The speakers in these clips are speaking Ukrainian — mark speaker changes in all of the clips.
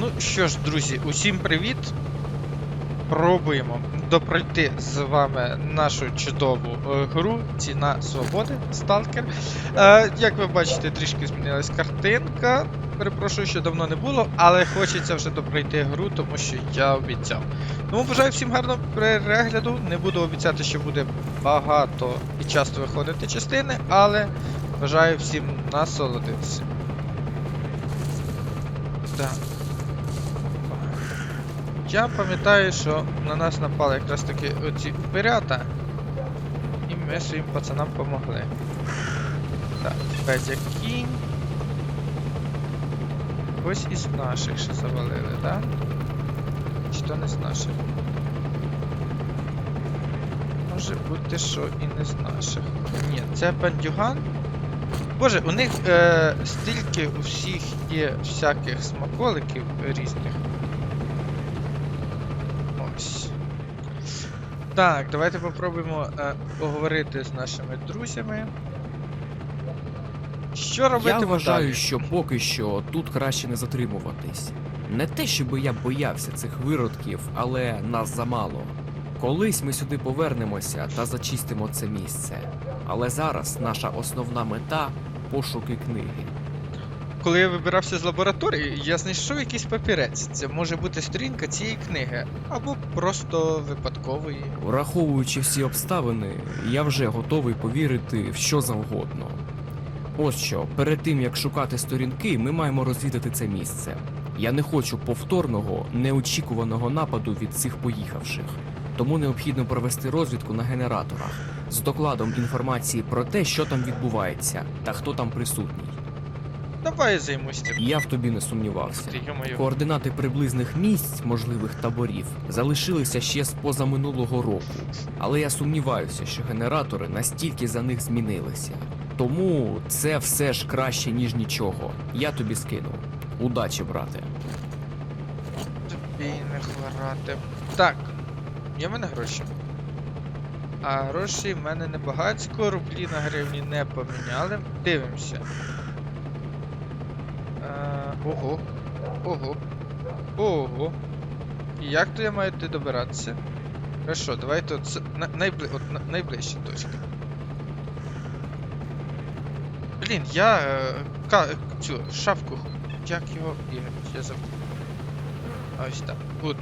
Speaker 1: Ну що ж, друзі, усім привіт. Пробуємо допройти з вами нашу чудову е, гру Ціна Свободи Сталкер. Е, як ви бачите, трішки змінилась картинка. Перепрошую, що давно не було, але хочеться вже допройти гру, тому що я обіцяв. Тому бажаю всім гарного перегляду. Не буду обіцяти, що буде багато і часто виходити частини, але бажаю всім насолодитися. Так. Я пам'ятаю, що на нас напали якраз таки оці пирята. І ми своїм пацанам помогли. Так, Петя кінь. Ось із наших ще завалили, так? Чи то не з наших? Може бути, що і не з наших. Ні, це бандюган. Боже, у них е, стільки у всіх є всяких смаколиків різних. Ось. Так, давайте попробуємо е, поговорити з нашими друзями. Що робити
Speaker 2: Я вважаю,
Speaker 1: далі?
Speaker 2: що поки що тут краще не затримуватись. Не те, щоб я боявся цих виродків, але нас замало. Колись ми сюди повернемося та зачистимо це місце. Але зараз наша основна мета пошуки книги.
Speaker 1: Коли я вибирався з лабораторії, я знайшов якийсь папірець. Це може бути сторінка цієї книги, або просто випадкової.
Speaker 2: Враховуючи всі обставини, я вже готовий повірити в що завгодно. Ось що, перед тим як шукати сторінки, ми маємо розвідати це місце. Я не хочу повторного, неочікуваного нападу від цих поїхавших. Тому необхідно провести розвідку на генераторах з докладом інформації про те, що там відбувається та хто там присутній.
Speaker 1: Давай займусь.
Speaker 2: Я в тобі не сумнівався. Координати приблизних місць можливих таборів залишилися ще з позаминулого року, але я сумніваюся, що генератори настільки за них змінилися. Тому це все ж краще, ніж нічого. Я тобі скину. Удачі, брате.
Speaker 1: Тобі не хворати. Так, є в мене гроші. А гроші в мене не багатько, рублі на гривні не поміняли. Дивимося. Ого. Ого. Ого. І як то я маю туди добиратися? Хорошо, давайте от, на, найбли, от на, найближча точка. Блін, я е, ка, цю шапку. Як його. Ігор, я забув. Ось так. Гуд.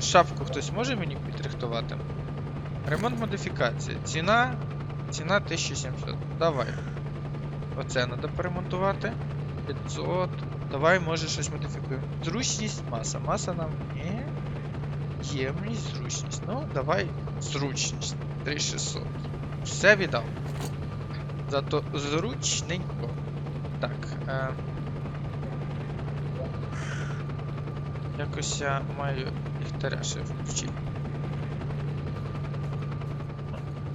Speaker 1: Шапку хтось може мені підрихтувати? Ремонт модифікації. Ціна. Ціна 1700. Давай. Оце треба поремонтувати. 500. Давай, може щось модифікуємо. Зручність, маса. Маса нам не. Ємність, зручність. Ну, давай зручність. 3600. Все віддав. Зато зручненько. Так. Е... Якось я маю ліхтаря ще включити.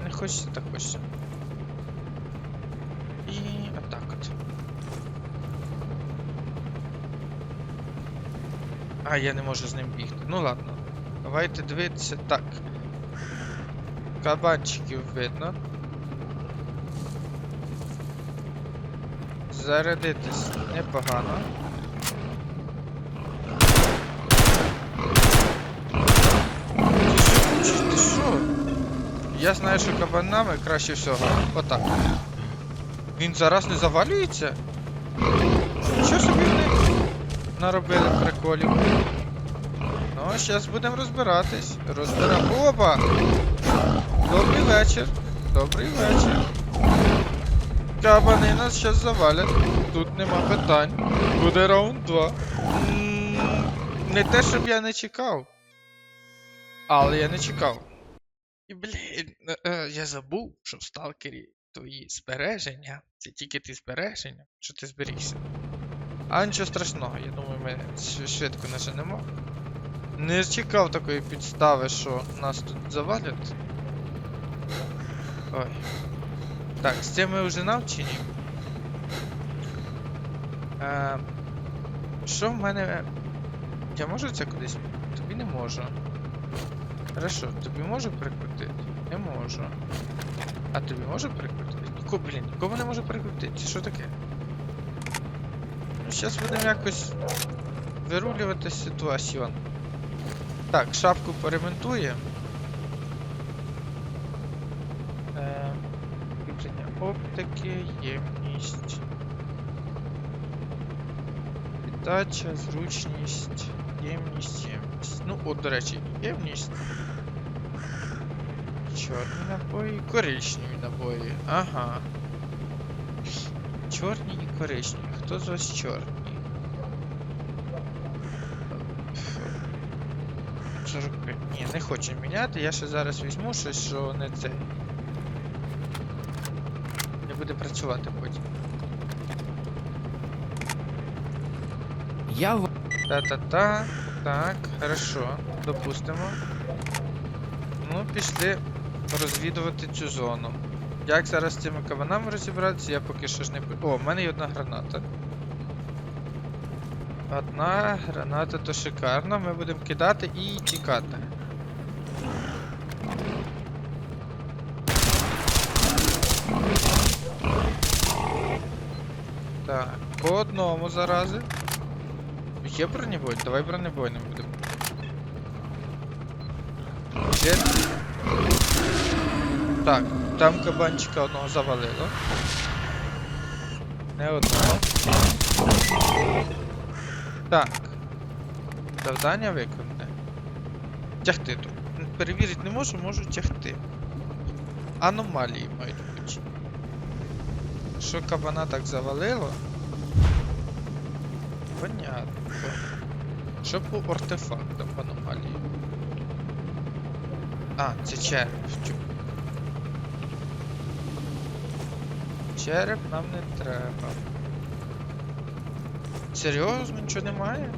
Speaker 1: Не хочеться, так хочеться. І отак от. А, я не можу з ним бігти. Ну ладно. Давайте дивитися так. Кабанчиків видно. Зарядитись непогано. Ти ти що? Я знаю, що кабанами краще всього. Отак. Він зараз не завалюється? Наробили приколів? Ну, зараз будемо розбиратись. Розбираємо. Опа! Добрий вечір. Добрий вечір. Кабани нас зараз завалять. Тут нема питань. Буде раунд 2. Не те, щоб я не чекав. Але я не чекав. І, блін, е, е, я забув, що в сталкері твої збереження. Це тільки ти збереження, що ти зберігся. А нічого страшного, я думаю, ми швидко наженемо. Не чекав такої підстави, що нас тут завалять. Ой. Так, з цим ми вже навчені. Е, що в мене. Я можу це кудись? Тобі не можу. Хорошо, тобі можу прикрутити? Не можу. А тобі можу прикрутити? Ніко, блін, нікого не можу прикрутити. Що таке? Зараз будемо якось вирулювати ситуацію. Так, шапку поремонтуємо. Е, оптики, ємність. Віддача, зручність, ємність, ємність. Ну, от, до речі, ємність. Чорні набої, коричневі набої. Ага. Чорні і коричневі. Хто з вас чорні? 45. Ні, не хочу міняти. Я ще зараз візьму щось, що не це. Не буде працювати потім.
Speaker 2: Я в-
Speaker 1: Та-та-та. Так, хорошо. Допустимо. Ну, пішли розвідувати цю зону. Як зараз з цими кабанами розібратися, я поки що ж не. О, в мене є одна граната. Одна граната то шикарно. Ми будемо кидати і тікати. Так, по одному зарази. Є бронебой? Давай бронебойним будемо. Є. Так, там кабанчика одного завалило. Не одного. Так. Завдання виконане. Тягти тут. Перевірити не можу, можу тягти. Аномалії мають бути. Що кабана так завалило? Понятно. Що по артефактам аномалії? А, це череп. Череп нам не треба. Серйозно, нічого немає?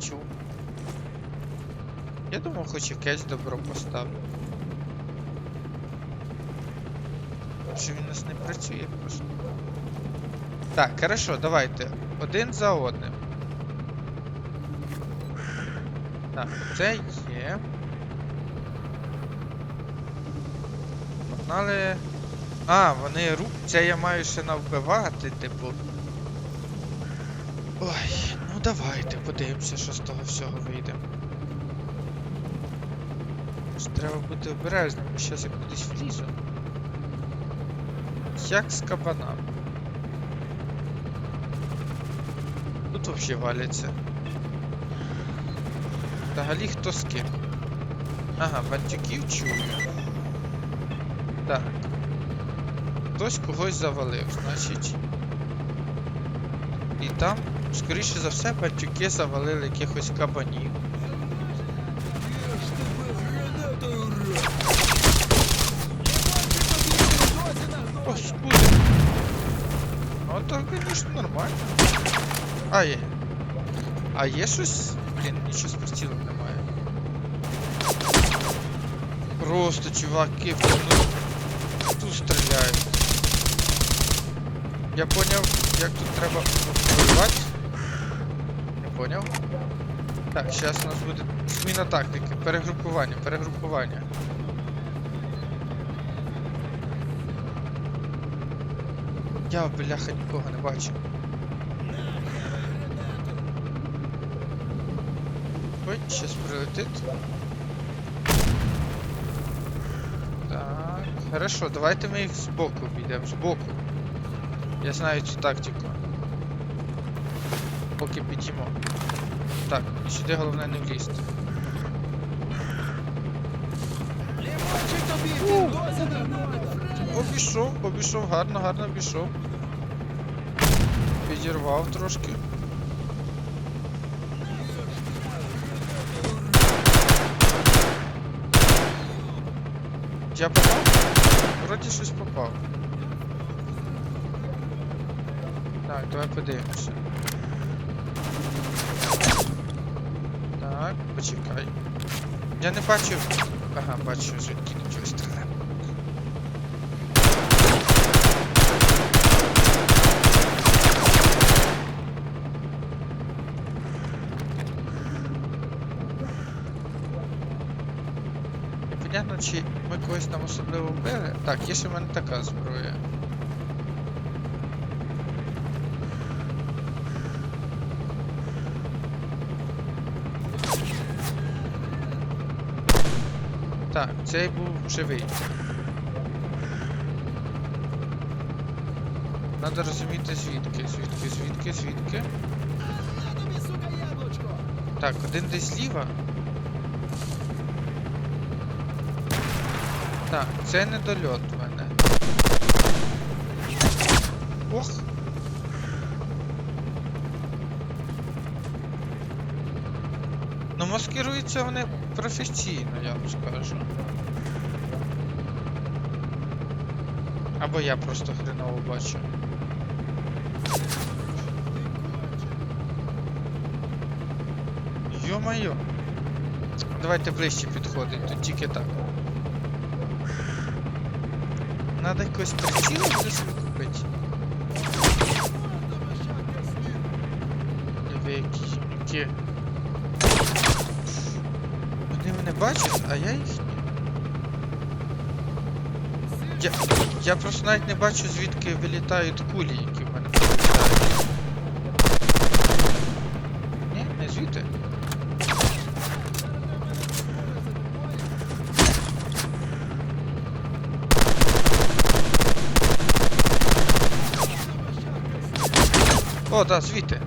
Speaker 1: Чу. Я думав, хоч якесь добро поставлю. Що він у нас не працює просто. Так, хорошо, давайте. Один за одним. Так, це є. Погнали. А, вони ру... Це я маю ще навбивати, типу. Ой, ну давайте подивимося, що з того всього вийде. Треба бути обережним, бо щас я кудись влізу. Як з кабанами. Тут вообще валяться. Взагалі хто з ким? Ага, бандюків чую. Так. Хтось когось завалив, значить. І там, скоріше за все, бандюки завалили якихось кабанів. Господи. Ну то, конечно, нормально. А є. А є щось? Блін, нічого прицілом немає. Просто чуваки, ну, тут стріляють. Я поняв, як тут треба воювати. Я поняв. Так, зараз у нас буде зміна тактики. Перегрупування, перегрупування. Я, бляха, нікого не бачу. Ой, щас прилетить. Так, хорошо, давайте ми їх збоку обійдемо, збоку. Я знаю цю тактику. Поки підіймо. Так, і сюди головне не влізти. Обійшов, обійшов, гарно, гарно обійшов. Підірвав трошки. Я попав? Вроді щось попав. Так, давай подивимося. Так, почекай. Я не бачу. Ага, бачу, звідки до чого стріляє. Чи ми когось там особливо били. Так, є ще в мене така зброя. Так, цей був живий. Надо розуміти звідки, звідки, звідки, звідки. Так, один десь зліва. Так, це недольот в мене. Ох! Ну, маскируються вони професійно, я вам скажу. Або я просто хреново бачу. Йо-моє. Давайте ближче підходить, тут тільки так. Надо якось приціл це собі купити. Диви, які гімнюки. Вони мене бачать, а я їх ні. Я, я просто навіть не бачу, звідки вилітають кулі, які в мене прилітають. Ні, не звідти. О, да, звідти.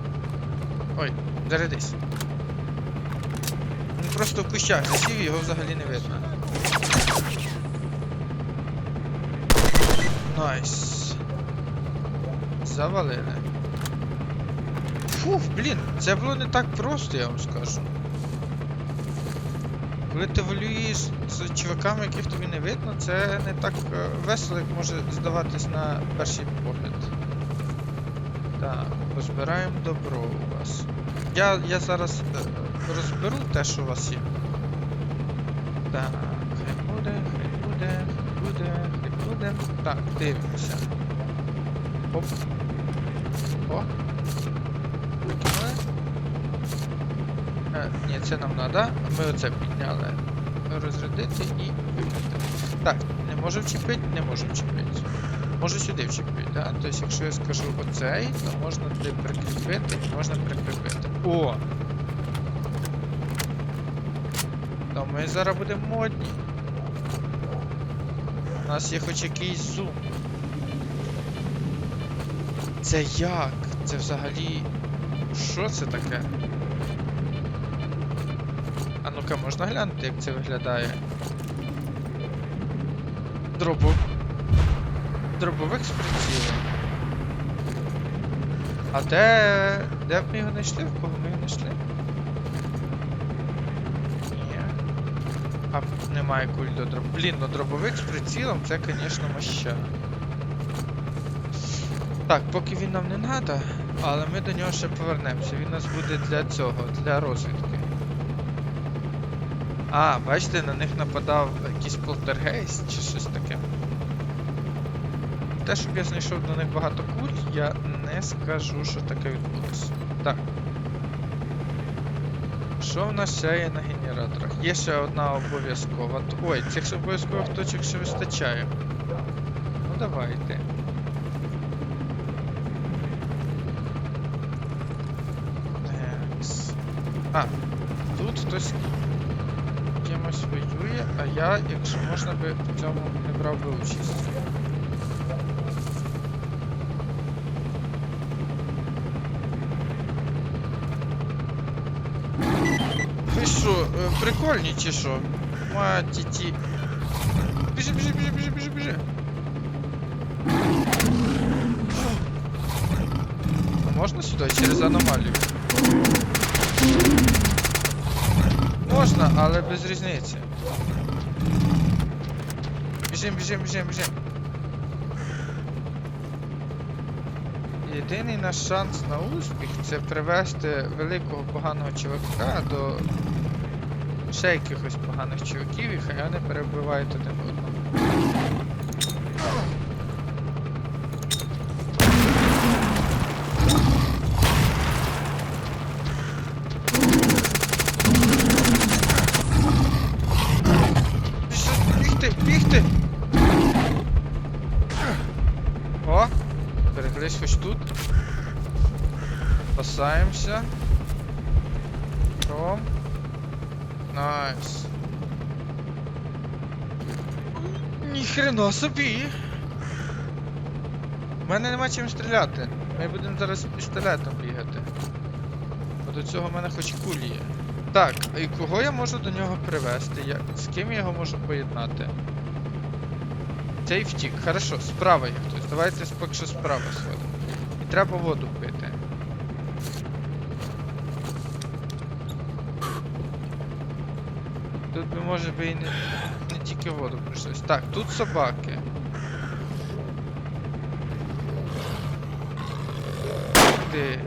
Speaker 1: Ой, зарядись. Він просто в кущах засів, його взагалі не видно. Найс. Завалили. Фух, блін, це було не так просто, я вам скажу. Коли ти волюєш з чуваками, яких тобі не видно, це не так е, весело, як може здаватись на перший погляд. Так, розбираємо добро у вас. Я, я зараз е, розберу те, що у вас є. Так, хай буде, хай буде, хай буде, хай буде. Так, дивимося. Оп. О. Викинули. Е, ні, це нам треба. Ми оце підняли. Розрядити і викинути. Так, не можу вчепити, не можу вчепити. Можу сюди вчепити, да? Тобто, якщо я скажу оцей, то можна туди прикріпити можна прикріпити. О! То ми зараз будемо модні. У нас є хоч якийсь зум. Це як? Це взагалі. Що це таке? А ну-ка, можна глянути, як це виглядає? Дробу. Дробовик з прицілом. А де. Де б ми його знайшли? В кого ми його знайшли? Ні. А немає куль до дроб. Блін, ну дробовик з прицілом це, звісно, моща. Так, поки він нам не треба, але ми до нього ще повернемося. Він нас буде для цього, для розвідки. А, бачите, на них нападав якийсь полтергейст чи щось таке. Те, щоб я знайшов до них багато куль, я не скажу, що таке відбулося. Так. Що в нас ще є на генераторах? Є ще одна обов'язкова. Ой, цих обов'язкових точок ще вистачає. Ну давайте. А, тут хтось кимось воює, а я, якщо можна би в цьому не брав би участь. Ви що, е, прикольні чи що? Матіті. Біжи, біжи, біжи, біжи, біжи, біжи. А можна сюди через аномалію? Можна, але без різниці. Біжим, біжим, біжим, біжим. Єдиний наш шанс на успіх це привести великого поганого чувака до ще якихось поганих чуваків, і хай вони перебивають один одного. Бігти, бігти! О! Перегрись хоч тут. Спасаємося. Ром. Найс. Ніхрена собі. У мене нема чим стріляти. Ми будемо зараз пістолетом бігати. Бо до цього в мене хоч кулі є. Так, і кого я можу до нього привезти? Я... З ким я його можу поєднати? Цей втік. Хорошо, справа є хтось. Давайте поки що справа сходимо. І треба воду пити. Тут би може би і не, не тільки воду прийшлось. Так, тут собаки. Ти.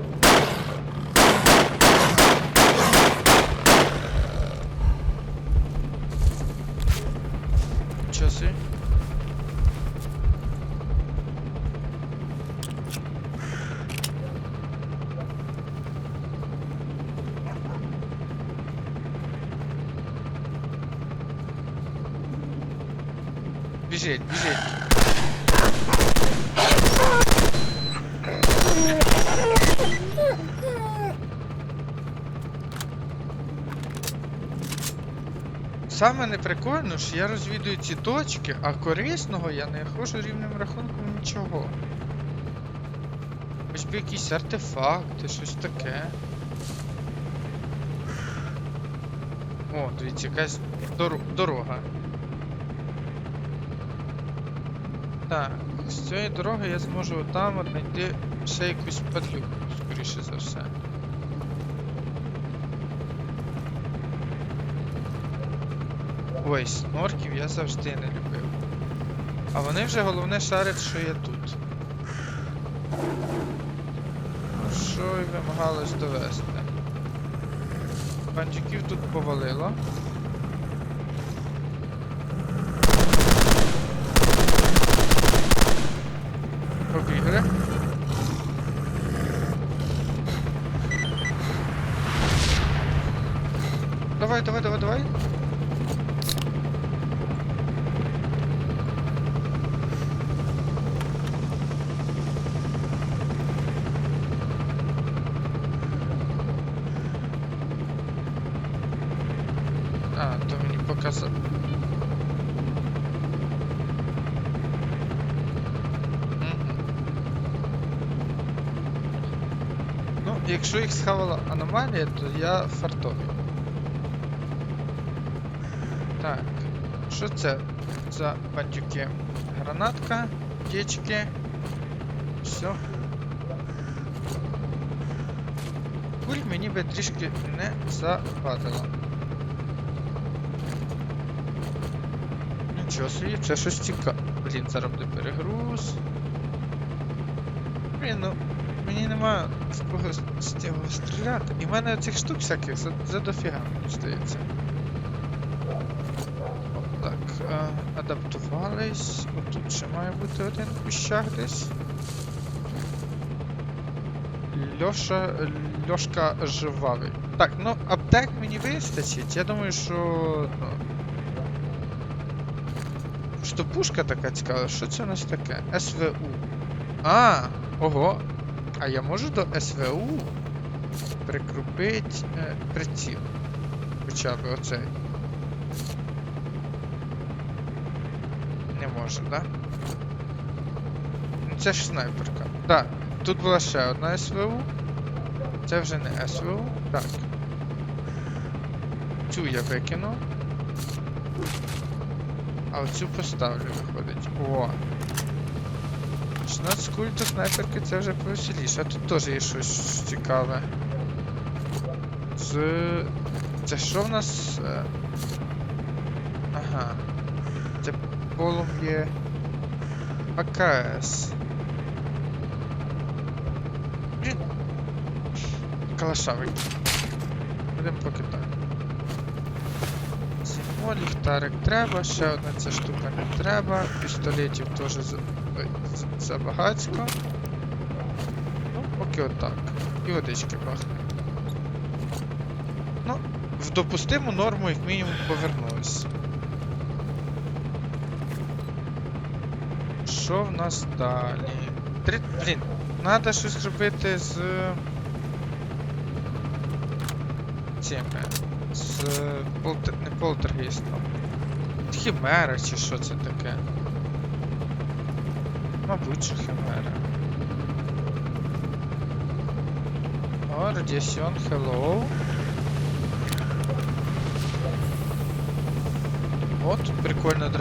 Speaker 1: Біжить, біжить. Саме неприкольно, що я розвідую ці точки, а корисного я не ходжу рівним рахунком нічого. Хоч би якісь артефакти, щось таке. О, дивіться, якась доро- дорога. Так, з цієї дороги я зможу отам от знайти ще якусь падлюку, скоріше за все. Ой, снорків я завжди не любив. А вони вже головне шарять, що я тут. Що й вимагалось довести. Бандюків тут повалило. Побігли. Давай, давай, давай, давай. А, то мені показав. Мгм. Ну, якщо їх схавала аномалія, то я фартовий. Так, що це за бандюки? Гранатка, дічки. Все. Куль мені би трішки не завадило. Нічого собі, це щось цікаве. Блін, зараз буде перегруз. Блін, ну мені нема стріляти. І в мене цих штук всяких за, за дофіга, мені здається. Так, а, адаптувались. Отут ще має бути один кущак десь. Льоша. Льошка жвавий. Так, ну аптек мені вистачить. Я думаю, що. Ну, що пушка така цікава, що це у нас таке? СВУ. А, ого. А я можу до СВУ прикрупити е, приціл. Хоча б оцей. Не можу, да? Ну це ж снайперка. Так, тут була ще одна СВУ. Це вже не СВУ. Так. Цю я викину. А оцю поставлю, виходить. О. 16 культу снайперки це вже повеселіше. А тут теж є щось цікаве. З. Це що в нас? Е, Ага. Це полум'є АКС. Блін. Калашавий. Будемо поки так. Сімо, ліхтарик треба, ще одна ця штука не треба, пістолетів теж з- забагацько. Ну, поки отак. І водички бахне. Ну, в допустиму норму як мінімум повернулись. Що в нас далі? Три... Блін, треба щось робити з. Цими. З полтер... не полтергейстом. Хімера чи що це таке? Мабуть, що химера. О, радіаціон, hello. О, тут прикольна, до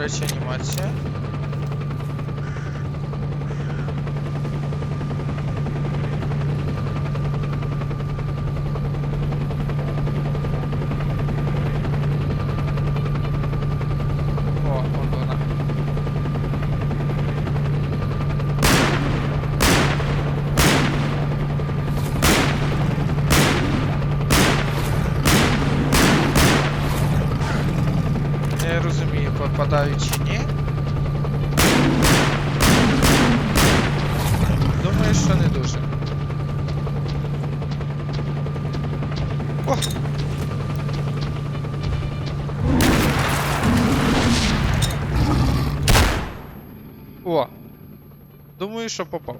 Speaker 1: Думаю, що попав.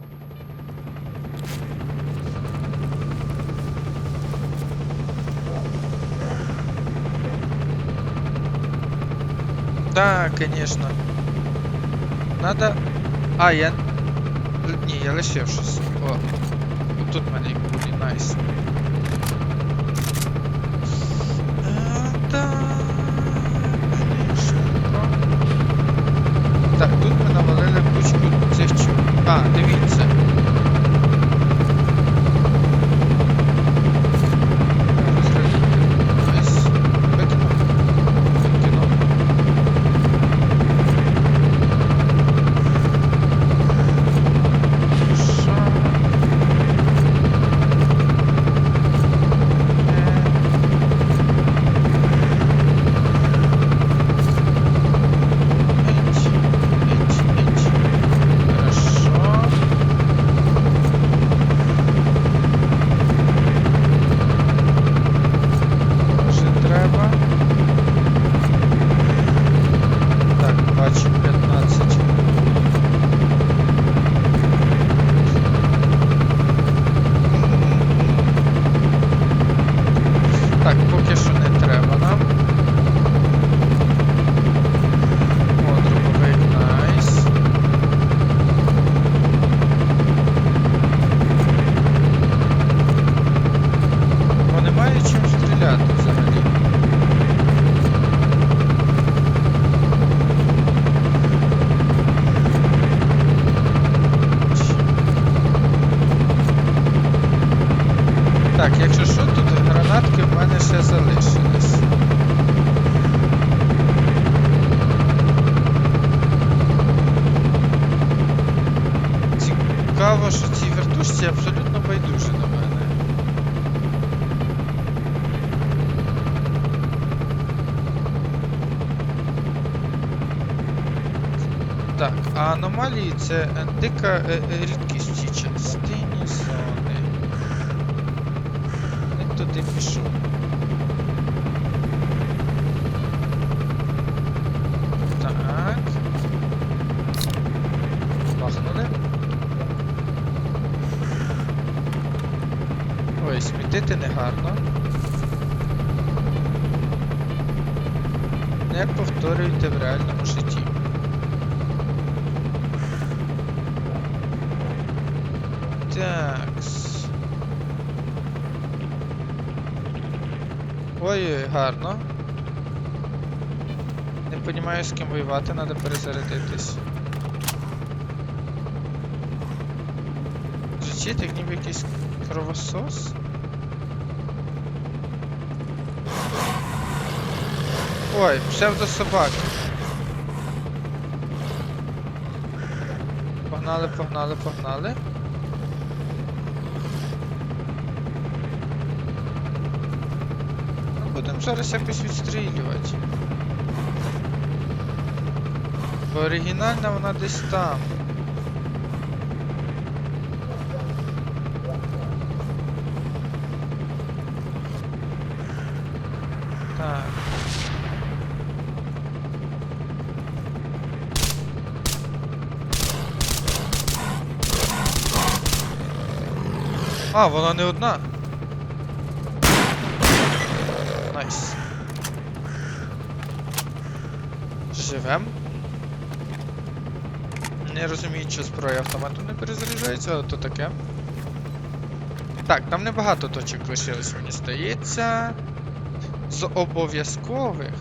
Speaker 1: Да, конечно. Надо. А, я. Ні, я лишив щось. О. Тут буде найс. А, аномалії це дика е, е, рідкість в цій частині зони. Не туди пішов. Так. Бахнули. Ой, смітити негарно. Не повторюйте в реальному житті. Такс. Ой-ой, гарно. Не розумію, з ким воювати, треба перезарядитись. Звучить як ніби якийсь кровосос. Ой, псевдособаки. Погнали, погнали, погнали. Ну, будемо зараз якось відстрілювати. Бо оригінальна вона десь там. А, вона не одна. Найс. Живем. Не розумію, що зброя автомату не перезаряджається, але то таке. Так, там небагато точок лишилось, мені здається. З обов'язкових.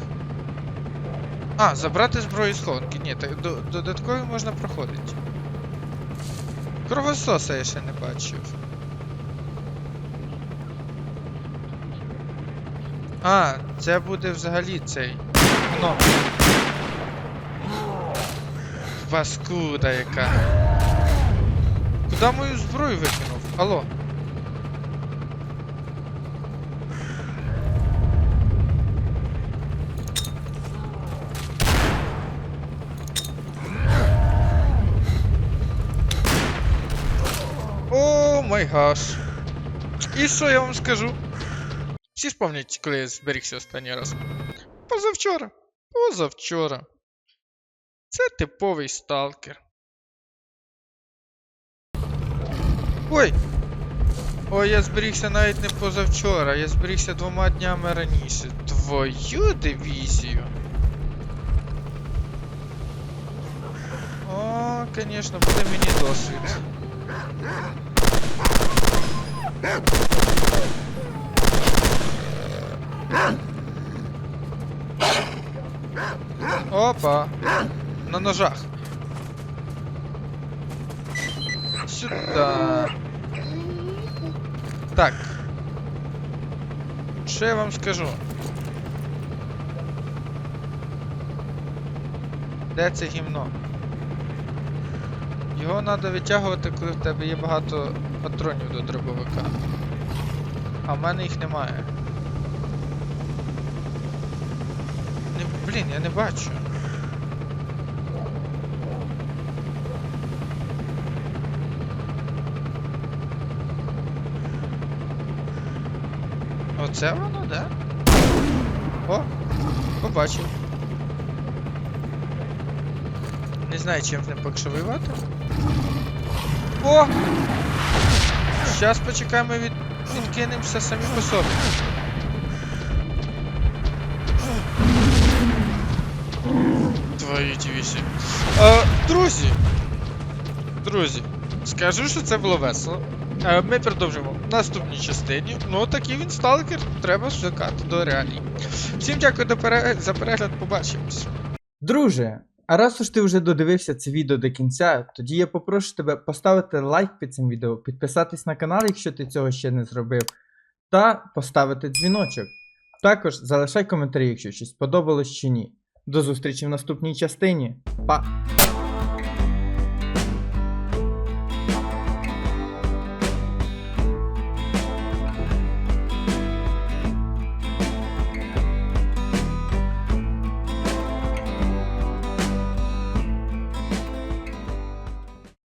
Speaker 1: А, забрати зброю з хованки. Ні, так до- додаткові можна проходити. Кровососа я ще не бачив. А, це буде взагалі цей. Ну. Паскуда яка. Куди мою зброю викинув? Алло. О май гаш. І що я вам скажу? Всі ж пам'ятають, коли я зберігся останній раз. Позавчора. Позавчора. Це типовий сталкер. Ой! Ой, я зберігся навіть не позавчора, я зберігся двома днями раніше. Твою дивізію. О, звісно, буде мені досвід. Опа. На ножах. Сюда. Так. Що я вам скажу? Де це гімно? Його треба витягувати, коли в тебе є багато патронів до дробовика. А в мене їх немає. Не, блін, я не бачу. Оце воно, да? О! Побачив. Не знаю, чим ним поки воювати. О! Щас почекаємо від... відкинемося самі по собі. Твої дівісі. Е, друзі! Друзі, скажу, що це було весело. Е, ми продовжимо в наступній частині. Ну, такий він сталкер, треба звикати до реалій. Всім дякую за перегляд, побачимось.
Speaker 3: Друже, а раз уж ти вже додивився це відео до кінця, тоді я попрошу тебе поставити лайк під цим відео, підписатись на канал, якщо ти цього ще не зробив, та поставити дзвіночок. Також залишай коментарі, якщо щось сподобалось чи ні. До зустрічі в наступній частині. Па!